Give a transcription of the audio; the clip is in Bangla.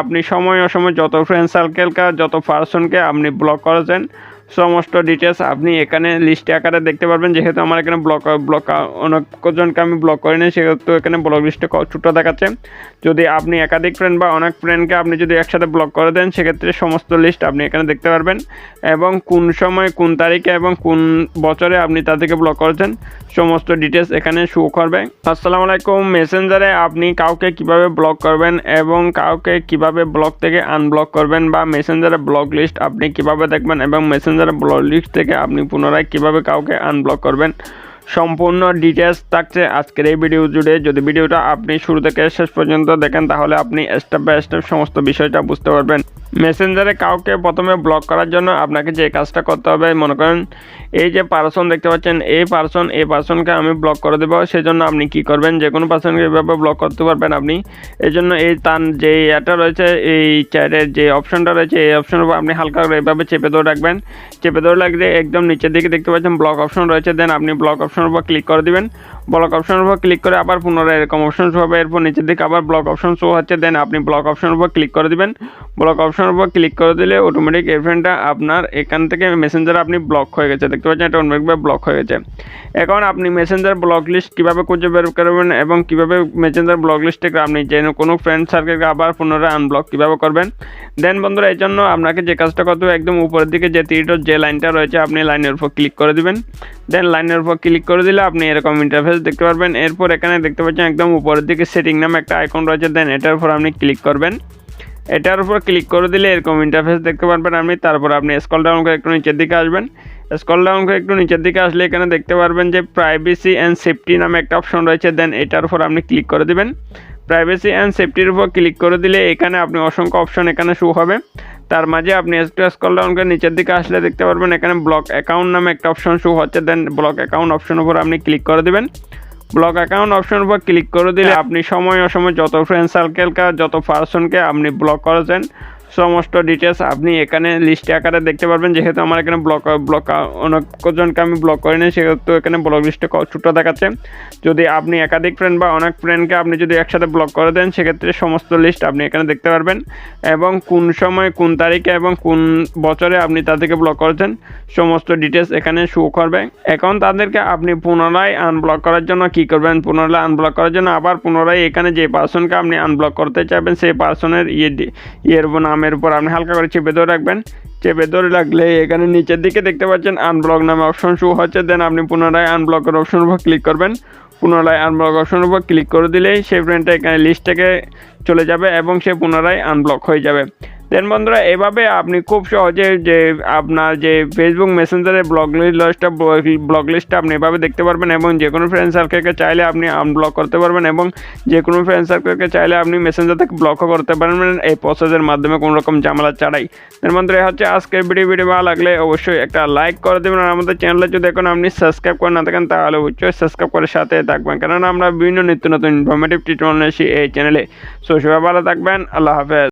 আপনি সময় অসময় যত ফ্রেন্ড সার্কেলকে যত পার্সনকে আপনি ব্লক করেছেন সমস্ত ডিটেলস আপনি এখানে লিস্ট আকারে দেখতে পারবেন। যেহেতু আমার এখানে ব্লক ব্লক অনেক অনেকজনকে আমি ব্লক করি করিনি, সেহেতু এখানে ব্লক লিস্টে ছোটো দেখাচ্ছে। যদি আপনি একাধিক ফ্রেন্ড বা অনেক ফ্রেন্ডকে আপনি যদি একসাথে ব্লক করে দেন, সেক্ষেত্রে সমস্ত লিস্ট আপনি এখানে দেখতে পারবেন। এবং কোন সময়, কোন তারিখে এবং কোন বছরে আপনি তাদেরকে ব্লক করেছেন, সমস্ত ডিটেলস এখানে শো করবে। আসসালামু আলাইকুম মেসেঞ্জারে আপনি কাউকে কীভাবে ব্লক করবেন এবং কাউকে কীভাবে ব্লক থেকে আনব্লক করবেন বা মেসেঞ্জারে ব্লক লিস্ট আপনি কীভাবে দেখবেন এবং মেসেঞ্জারে ব্লক লিস্ট থেকে আপনি পুনরায় কীভাবে কাউকে আনব্লক করবেন, সম্পূর্ণ ডিটেলস থাকছে আজকের এই ভিডিও জুড়ে। যদি ভিডিওটা আপনি শুরু থেকে শেষ পর্যন্ত দেখেন, তাহলে আপনি স্টেপ বাই স্টেপ সমস্ত বিষয়টা বুঝতে পারবেন। মেসেঞ্জারে কাউকে প্রথমে ব্লক করার জন্য আপনাকে যে কাজটা করতে হবে, মনে করেন এই যে পার্সন দেখতে পাচ্ছেন, এই পার্সন এই পার্সনকে আমি ব্লক করে দেবো। সেই জন্য আপনি কি করবেন? যে কোনো পার্সনকে এভাবে ব্লক করতে পারবেন আপনি। এই জন্য এই তার যে এটা রয়েছে, এই চ্যাটের যে অপশনটা রয়েছে, এই অপশনের উপর আপনি হালকা করে এভাবে চেপে ধরে রাখবেন। চেপে ধরে রাখলে একদম নিচের দিকে দেখতে পাচ্ছেন ব্লক অপশন রয়েছে। দেন আপনি ব্লক অপশনের উপর ক্লিক করে দিবেন। ব্লক অপশনের উপর ক্লিক করে আবার পুনরায় এরকম অপশন শো হবে। এরপর নিচের দিকে আবার ব্লক অপশন শো হচ্ছে। দেন আপনি ব্লক অপশনের উপর ক্লিক করে দিবেন। ব্লক অপশনের উপর ক্লিক করে দিলে অটোমেটিক ফ্রেন্ডটা আপনার এখান থেকে মেসেঞ্জার আপনি ব্লক হয়ে গেছে। দেখতে পাচ্ছেন এটা অটোমেটিকভাবে ব্লক হয়ে গেছে। এখন আপনি মেসেঞ্জার ব্লক লিস্ট কীভাবে খুঁজে বের করবেন এবং কীভাবে মেসেঞ্জার ব্লক লিস্ট আপনি যে কোনো ফ্রেন্ড সার্কেলকে আবার পুনরায় আনব্লক কীভাবে করবেন? দেন বন্ধুরা, এই জন্য আপনাকে যে কাজটা করতে হবে, একদম উপরের দিকে যে তীরটার যে লাইনটা রয়েছে, আপনি লাইনের উপর ক্লিক করে দিবেন। দেন লাইনের উপর ক্লিক করে দিলে আপনি এরকম ইন্টারফেস দেখতে পারবেন। এরপর এখানে দেখতে পাচ্ছেন একদম উপরের দিকে সেটিং নামে একটা আইকন রয়েছে। দেন এটার উপর আপনি ক্লিক করবেন। এটার উপর ক্লিক করে দিলে এরকম ইন্টারফেস দেখতে পারবেন আপনি। তারপর আপনি স্কল ডাউন করে একটু নিচের দিকে আসবেন। স্কল ডাউন করে একটু নিচের দিকে আসলে এখানে দেখতে পারবেন যে প্রাইভেসি অ্যান্ড সেফটি নামে একটা অপশন রয়েছে। দেন এটার উপর আপনি ক্লিক করে দিবেন। প্রাইভেসি অ্যান্ড সেফটির উপর ক্লিক করে দিলে এখানে আপনি অসংখ্য অপশন এখানে শো হবে। তার মাঝে আপনি একটু স্কল ডাউন করে নিচের দিকে আসলে দেখতে পারবেন এখানে ব্লক অ্যাকাউন্ট নামে একটা অপশন শো হচ্ছে। দেন ব্লক অ্যাকাউন্ট অপশন উপর আপনি ক্লিক করে দেবেন। ব্লক অ্যাকাউন্ট অপশন উপর ক্লিক করে দিলে আপনি সময় অসময় যত ফ্রেন্ড সার্কেলকে যত পার্সনকে আপনি ব্লক করেছেন সমস্ত ডিটেলস আপনি এখানে লিস্টে আকারে দেখতে পারবেন। যেহেতু আমার এখানে ব্লক ব্লক অনেকজনকে আমি ব্লক করি করিনি সেহেতু এখানে ব্লক লিস্টে ছোটো দেখাচ্ছে। যদি আপনি একাধিক ফ্রেন্ড বা অনেক ফ্রেন্ডকে আপনি যদি একসাথে ব্লক করে দেন, সেক্ষেত্রে সমস্ত লিস্ট আপনি এখানে দেখতে পারবেন। এবং কোন সময়, কোন তারিখে এবং কোন বছরে আপনি তাদেরকে ব্লক করেছেন, সমস্ত ডিটেলস এখানে শো করবে। এখন তাদেরকে আপনি পুনরায় আনব্লক করার জন্য কি করবেন? পুনরায় আনব্লক করার জন্য আবার পুনরায় এখানে যে পার্সনকে আপনি আনব্লক করতে চাইবেন সেই পার্সনের ইয়ে ইয়ের নামের উপর আপনি হালকা করে চেপে ধরে রাখবেন। চেপে ধরে রাখলে এখানে নিচের দিকে দেখতে পাচ্ছেন আনব্লক নামে অপশন শুরু হচ্ছে। দেন আপনি পুনরায় আনব্লকের অপশনের উপর ক্লিক করবেন। পুনরায় আনব্লক অপশনের উপর ক্লিক করে দিলেই সেই ফ্রেন্ডটা এখানে লিস্ট থেকে চলে যাবে এবং সে পুনরায় আনব্লক হয়ে যাবে। দেন বন্ধুরা, এভাবে আপনি খুব সহজে যে আপনার যে ফেসবুক মেসেঞ্জারের ব্লগ লিস্টটা ব্লগ লিস্টটা আপনি এভাবে দেখতে পারবেন এবং যে কোনো ফ্রেন্ড সার্কেলকে চাইলে আপনি আনব্লক করতে পারবেন এবং যে কোনো ফ্রেন্ড সার্কেলকে চাইলে আপনি মেসেঞ্জার থেকে ব্লকও করতে পারবেন এই প্রসেসের মাধ্যমে কোনো রকম ঝামেলা ছাড়াই। দেন বন্ধুরা হচ্ছে আজকের ভিডিও ভিডিও ভালো লাগলে অবশ্যই একটা লাইক করে দেবেন আর আমাদের চ্যানেলে যদি এখন আপনি সাবস্ক্রাইব করে না থাকেন, তাহলে অবশ্যই সাবস্ক্রাইব করে সাথে থাকবেন। কেননা আমরা বিভিন্ন নিত্য নতুন ইনফরমেটিভ ট্রিটমেন্ট এই চ্যানেলে সো সবাই ভালো থাকবেন, আল্লাহ হাফেজ।